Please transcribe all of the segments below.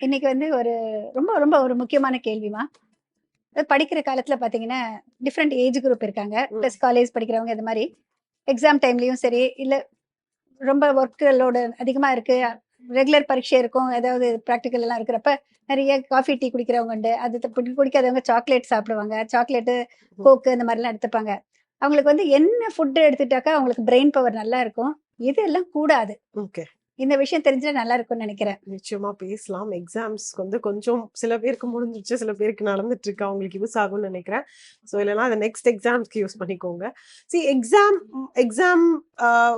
இன்னைக்கு வந்து ஒரு ரொம்ப ரொம்ப ஒரு முக்கியமான கேள்விமா படிக்கிற காலத்துல பாத்தீங்கன்னா டிஃப்ரெண்ட் ஏஜ் குரூப் இருக்காங்க. ப்ளஸ் காலேஜ் படிக்கிறவங்க இந்த மாதிரி. எக்ஸாம் டைம்லயும் சரி இல்ல ரொம்ப ஒர்க்குகளோட அதிகமா இருக்கு. ரெகுலர் பரீட்சை இருக்கும். ஏதாவது ப்ராக்டிக்கல் எல்லாம் இருக்கிறப்ப நிறைய காஃபி டீ குடிக்கிறவங்க உண்டு. அது குடிக்காதவங்க சாக்லேட் சாப்பிடுவாங்க. சாக்லேட்டு கோக்கு அந்த மாதிரிலாம் எடுத்துப்பாங்க. அவங்களுக்கு வந்து என்ன ஃபுட்டு எடுத்துட்டாக்கா அவங்களுக்கு பிரெயின் பவர் நல்லா இருக்கும். இது எல்லாம் கூடாது. ஓகே இந்த விஷயம் தெரிஞ்சா நல்லா இருக்கும்னு நினைக்கிறேன். நிச்சயமா பேசலாம். எக்ஸாம்ஸ்க்கு வந்து கொஞ்சம் சில பேருக்கு முடிஞ்சிருச்சு சில பேருக்கு நடந்துட்டு இருக்கு அவங்களுக்கு யூஸ் ஆகும்னு நினைக்கிறேன். ஸோ இல்லைன்னா அதை நெக்ஸ்ட் எக்ஸாம்ஸ்க்கு யூஸ் பண்ணிக்கோங்க. சி எக்ஸாம் எக்ஸாம்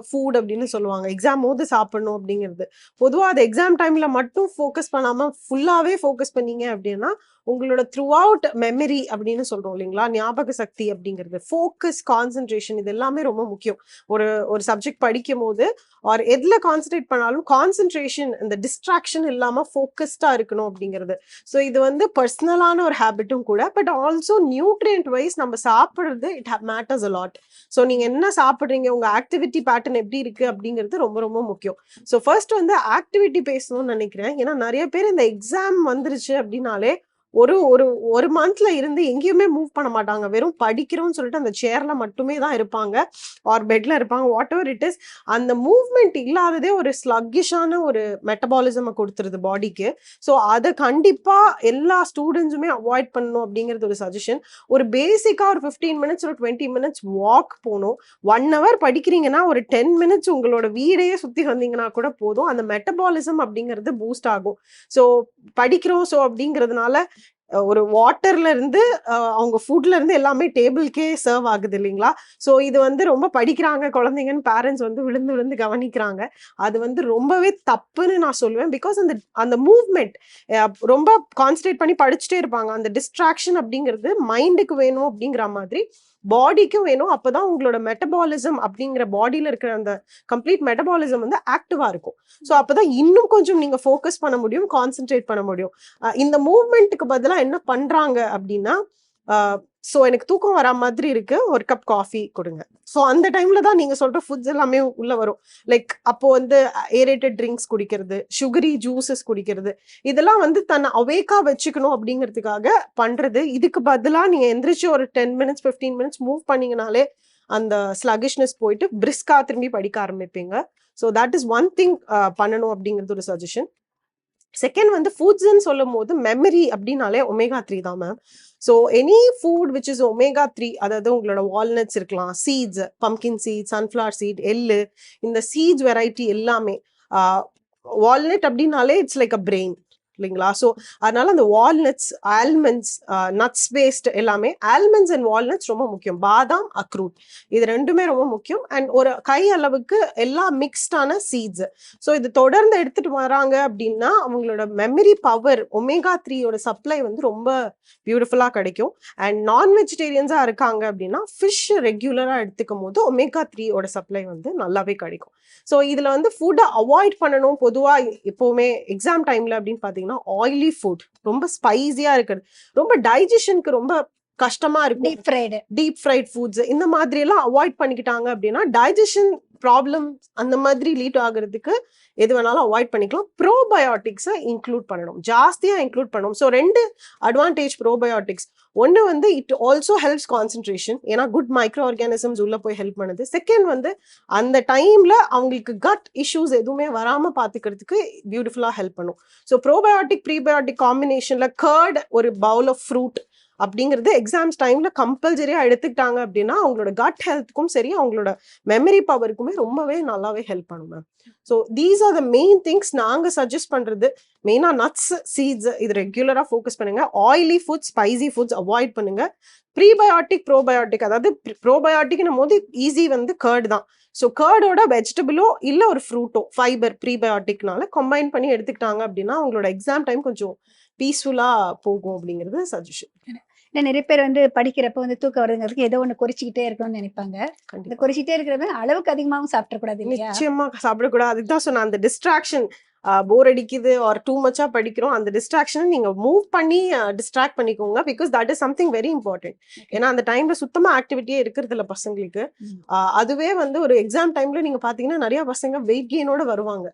ஃபுட் அப்படின்னு சொல்லுவாங்க. எக்ஸாம் போது சாப்பிடணும் அப்படிங்கிறது. பொதுவாக அது எக்ஸாம் டைம்ல மட்டும் ஃபோக்கஸ் பண்ணாம ஃபுல்லாவே ஃபோக்கஸ் பண்ணீங்க அப்படின்னா உங்களோட த்ரூ அவுட் மெமரி அப்படின்னு சொல்றோம் இல்லைங்களா? ஞாபக சக்தி அப்படிங்கிறது. ஃபோக்கஸ் கான்சென்ட்ரேஷன் இது எல்லாமே ரொம்ப முக்கியம். ஒரு ஒரு சப்ஜெக்ட் படிக்கும் போது ஆர் எதில் கான்சென்ட்ரேட் பண்ணாலும் கான்சென்ட்ரேஷன் இந்த டிஸ்ட்ராக்ஷன் இல்லாம ஃபோக்கஸ்டா இருக்கணும் அப்படிங்கிறது. ஸோ இது வந்து பர்சனலான ஒரு ஹேபிட்டும் கூட பட் ஆல்சோ நியூட்ரியன்ட் வைஸ் நம்ம சாப்பிட்றது இட் மேட்டர்ஸ் அலாட் ஸோ நீங்க என்ன சாப்பிட்றீங்க உங்க ஆக்டிவிட்டி பேட்டர்ன் எப்படி இருக்கு அப்படிங்கிறது ரொம்ப ரொம்ப முக்கியம். ஸோ ஃபர்ஸ்ட் வந்து ஆக்டிவிட்டி பேசணும்னு நினைக்கிறேன். ஏன்னா நிறைய பேர் இந்த எக்ஸாம் வந்துருச்சு அப்படின்னாலே ஒரு ஒரு ஒரு மந்த்ல இருந்து எங்கேயுமே மூவ் பண்ண மாட்டாங்க. வெறும் படிக்கிறோம்னு சொல்லிட்டு அந்த சேர்ல மட்டுமே தான் இருப்பாங்க ஆர் பெட்ல இருப்பாங்க. வாட் எவர் இட் இஸ் அந்த மூவ்மெண்ட் இல்லாததே ஒரு ஸ்லக்கிஷான ஒரு மெட்டபாலிசமை கொடுத்துருது பாடிக்கு ஸோ அதை கண்டிப்பா எல்லா ஸ்டூடெண்ட்ஸுமே அவாய்ட் பண்ணணும் அப்படிங்கிறது ஒரு சஜஷன் ஒரு பேசிக்கா ஒரு ஃபிஃப்டீன் மினிட்ஸ் ஒரு டுவெண்ட்டி மினிட்ஸ் வாக் போகணும். ஒன் ஹவர் படிக்கிறீங்கன்னா ஒரு டென் மினிட்ஸ் உங்களோட வீடையே சுத்தி வந்தீங்கன்னா கூட போதும். அந்த மெட்டபாலிசம் அப்படிங்கிறது பூஸ்ட் ஆகும். ஸோ படிக்கிறோம் ஸோ அப்படிங்கிறதுனால ஒரு வாட்டர்ல இருந்து அவங்க ஃபுட்ல இருந்து எல்லாமே டேபிள்க்கே சர்வ் ஆகுது இல்லைங்களா? ஸோ இது வந்து ரொம்ப படிக்கிறாங்க குழந்தைங்கன்னு பேரண்ட்ஸ் வந்து விழுந்து விழுந்து கவனிக்கிறாங்க. அது வந்து ரொம்பவே தப்புன்னு நான் சொல்லுவேன். பிகாஸ் அந்த அந்த மூவ்மெண்ட் ரொம்ப கான்சன்ட்ரேட் பண்ணி படிச்சுட்டே இருப்பாங்க. அந்த டிஸ்ட்ராக்ஷன் அப்படிங்கிறது மைண்டுக்கு வேணும் அப்படிங்கிற மாதிரி. பாடிக்கும் வேணும். அப்பதான் உங்களோட மெட்டபாலிசம் அப்படிங்கிற பாடியில இருக்கிற அந்த கம்ப்ளீட் மெட்டபாலிசம் வந்து ஆக்டிவா இருக்கும். ஸோ அப்பதான் இன்னும் கொஞ்சம் நீங்க ஃபோக்கஸ் பண்ண முடியும் கான்சென்ட்ரேட் பண்ண முடியும். இந்த மூவ்மெண்ட்டுக்கு பதிலா என்ன பண்றாங்க அப்படின்னா ஸோ எனக்கு தூக்கம் வரா மாதிரி இருக்கு. ஒரு கப் காஃபி கொடுங்க. ஸோ அந்த டைம்ல தான் நீங்க சொல்ற ஃபுட்ஸ் எல்லாமே உள்ள வரும். லைக் அப்போ வந்து ஏரேட்டட் ட்ரிங்க்ஸ் குடிக்கிறது சுகரி ஜூஸஸ் குடிக்கிறது இதெல்லாம் வந்து தன்னை அவேக்கா வச்சுக்கணும் அப்படிங்கிறதுக்காக பண்றது. இதுக்கு பதிலா நீங்க எந்திரிச்சு ஒரு ten minutes fifteen minutes move பண்ணீங்கனாலே அந்த ஸ்லகிஷ்னஸ் போயிட்டு பிரிஸ்கா திரும்பி படிக்க ஆரம்பிப்பீங்க. So that is one thing பண்ணணும் அப்படிங்கிறது ஒரு சஜஷன் செகண்ட் வந்து ஃபுட்ஸ்ன்னு சொல்லும் போது மெமரி அப்படின்னாலே ஒமேகா த்ரீ தான் ma'am so any food which is omega three அதாவது உங்களோட வால்நட்ஸ் இருக்கலாம் seeds pumpkin seed sunflower seed எள்ளு இந்த சீட்ஸ் வெரைட்டி எல்லாமே வால்நட் அப்படின்னாலே இட்ஸ் லைக் அ பிரெயின் இல்லைங்களா? ஸோ அதனால அந்த வால்நட்ஸ் ஆல்மண்ட்ஸ் நட்ஸ் பேஸ்ட் எல்லாமே ஆல்மண்ட்ஸ் அண்ட் வால்நட்ஸ் ரொம்ப முக்கியம். பாதாம் அக்ரூட் இது ரெண்டுமே ரொம்ப முக்கியம். அண்ட் ஒரு கை அளவுக்கு எல்லா மிக்ஸ்டான சீட்ஸ் ஸோ இது தொடர்ந்து எடுத்துட்டு வராங்க அப்படின்னா அவங்களோட மெமரி பவர் ஒமேகா த்ரீயோட சப்ளை வந்து ரொம்ப பியூட்டிஃபுல்லாக கிடைக்கும். அண்ட் நான் வெஜிடேரியன்ஸாக இருக்காங்க அப்படின்னா ஃபிஷ் ரெகுலராக எடுத்துக்கும் போது ஒமேகா த்ரீயோட சப்ளை வந்து நல்லாவே கிடைக்கும். ஸோ இதில் வந்து ஃபுட்டை அவாய்ட் பண்ணணும் பொதுவாக எப்போவுமே எக்ஸாம் டைமில் அப்படின்னு பார்த்தீங்கன்னா ஆயிலி ஃபுட் ரொம்ப ஸ்பைசியாக இருக்கிறது. ரொம்ப டைஜஷனுக்கு ரொம்ப கஷ்டமா இருக்கும். Deep fried deep fried foods இந்த மாதிரி எல்லாம் அவாய்ட் பண்ணிக்கிட்டாங்க அப்படின்னா டைஜஷன் ப்ராப்ளம் அந்த மாதிரி லீட் ஆகுறதுக்கு எது வேணாலும் அவாய்ட் பண்ணிக்கலாம். ப்ரோபயோட்டிக்ஸை இன்க்ளூட் பண்ணணும். ஜாஸ்தியாக இன்க்ளூட் பண்ணணும். ஸோ ரெண்டு அட்வான்டேஜ் ப்ரோபயோட்டிக்ஸ் ஒன்று வந்து இட் ஆல்சோ ஹெல்ப்ஸ் கான்சென்ட்ரேஷன் ஏன்னா குட் மைக்ரோ ஆர்கானிசம்ஸ் உள்ளே போய் ஹெல்ப் பண்ணுது. செகண்ட் வந்து அந்த டைமில் அவங்களுக்கு கட் இஷ்யூஸ் எதுவுமே வராமல் பார்த்துக்கிறதுக்கு பியூட்டிஃபுல்லாக ஹெல்ப் பண்ணும். ஸோ ப்ரோபயோட்டிக் ப்ரீபயோட்டிக் காம்பினேஷனில் கர்ட் ஒரு பவுல் ஆஃப் ஃப்ரூட் அப்படிங்கிறது எக்ஸாம்ஸ் டைம்ல கம்பல்சரியா எடுத்துக்கிட்டாங்க அப்படின்னா அவங்களோட கட் ஹெல்த்துக்கும் சரி அவங்களோட மெமரி பவருக்குமே ரொம்பவே நல்லாவே ஹெல்ப் பண்ணும் ma'am so these are the main things நாங்க சஜஸ்ட் பண்றது. மெயினா நட்ஸ் சீட்ஸ் இது ரெகுலரா ஃபோக்கஸ் பண்ணுங்க. Oily foods spicy foods avoid பண்ணுங்க. ப்ரீபயோட்டிக் ப்ரோபயோட்டிக் அதாவது ப்ரோபயோட்டிக்னும் போது ஈஸி வந்து கேர்டு தான். ஸோ கேர்டோட வெஜிடபிளோ இல்லை ஒரு ஃப்ரூட்டோ ஃபைபர் ப்ரீபயோட்டிக்னால கம்பைன் பண்ணி எடுத்துக்கிட்டாங்க அப்படின்னா அவங்களோட எக்ஸாம் டைம் கொஞ்சம் பீஸ்ஃபுல்லாக போகும் அப்படிங்கிறது சஜஷன் இல்லை நிறைய பேர் வந்து படிக்கிறப்ப வந்து தூக்கம் வருதுங்கிறதுக்கு ஏதோ ஒன்று குறிச்சிக்கிட்டே இருக்கணும்னு நினைப்பாங்க. இந்த குறிச்சிட்டே இருக்கிறப்ப அளவுக்கு அதிகமாகவும் சாப்பிடக்கூடாது நிச்சயமா சாப்பிடக்கூடாது. அதுக்கு தான் சொன்னேன். அந்த டிஸ்ட்ராக்ஷன் போர் அடிக்குது ஆர் டூ மச்சா படிக்கிறோம் அந்த டிஸ்ட்ராக்ஷன் நீங்க மூவ் பண்ணி டிஸ்ட்ராக்ட் பண்ணிக்கோங்க because that is something very important ஏன்னா அந்த டைம்ல சுத்தமா ஆக்டிவிட்டியே இருக்கிறது இல்ல பசங்களுக்கு. அதுவே வந்து ஒரு எக்ஸாம் டைம்ல நீங்க பாத்தீங்கன்னா நிறைய பசங்க வெயிட் கெயினோட வருவாங்க.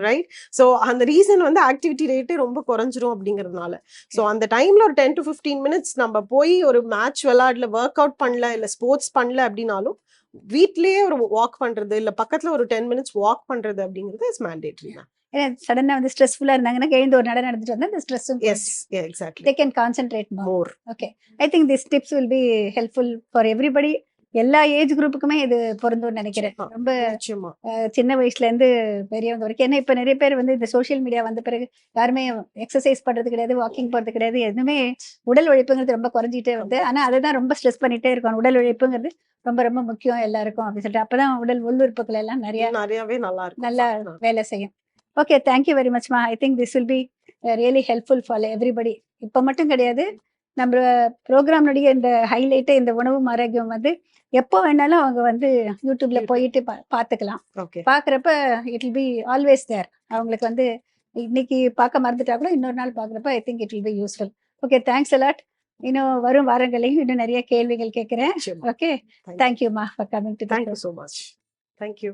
ரைட் ஸோ அந்த ரீசன் வந்து ஆக்டிவிட்டி ரேட்டே ரொம்ப குறைஞ்சிரும் அப்படிங்கிறதுனால. ஸோ அந்த டைம்ல ஒரு டென் டு ஃபிஃப்டீன் மினிட்ஸ் நம்ம போய் ஒரு மேட்ச் விளையாடல ஒர்க் அவுட் பண்ணல இல்ல ஸ்போர்ட்ஸ் பண்ணல அப்படின்னாலும் வீட்லயே ஒரு வாக் பண்றது இல்ல பக்கத்துல ஒரு டென் மினிட்ஸ் வாக் பண்றது அப்படிங்கிறது இஸ் மேண்டேட்ரி தான் சடனா வந்து ஸ்ட்ரெஸ்ஃபுல்லா இருந்தாங்கன்னா எழுந்து ஒரு நட நடந்துட்டு வந்தா இந்த ஸ்ட்ரெஸ்ஸும் yes exactly they can concentrate more more okay I think this tips will be helpful for everybody எல்லா ஏஜ் குரூப்புக்குமே இது பொருந்தும்னு நினைக்கிறேன். ரொம்ப சின்ன வயசுல இருந்து பெரியவங்க வரைக்கும். ஏன்னா இப்ப நிறைய பேர் வந்து இந்த சோஷியல் மீடியா வந்த பிறகு யாருமே எக்ஸசைஸ் பண்றது கிடையாது வாக்கிங் போறது கிடையாது எதுவுமே உடல் உழைப்புங்கிறது ரொம்ப குறைஞ்சிட்டே வந்து ஆனா அதை தான் ரொம்ப ஸ்ட்ரெஸ் பண்ணிட்டே இருக்கும் உடல் உழைப்புங்கிறது ரொம்ப ரொம்ப முக்கியம் எல்லாருக்கும் அப்படின்னு சொல்லிட்டு. அப்பதான் உடல் உள்ளுறுப்புகள் எல்லாம் நிறைய நிறையவே நல்லா இருக்கும். நல்லா வேலை செய்யும். Okay thank you very மச்மா I think this will be really helpful for everybody இப்போ மட்டும் கிடையாது. நம்ம ப்ரோக்ராம்னுடைய இந்த ஹைலைட்டு இந்த உணவு ஆரோக்கியம் வந்து எப்போ வேணாலும் அவங்க வந்து யூடியூப்ல YouTube. போயிட்டு பார்த்துக்கலாம் பார்க்குறப்ப இட் பி ஆல்வேஸ் தேர் அவங்களுக்கு வந்து இன்னைக்கு பார்க்க மறந்துட்டா கூட இன்னொரு நாள் பார்க்குறப்ப I think it will be useful okay thanks a lot இன்னும் வரும் வாரங்களையும் இன்னும் நிறைய கேள்விகள் கேட்குறேன் ஓகே Thank you. தேங்க்யூம்மா for coming to thank you so much thank you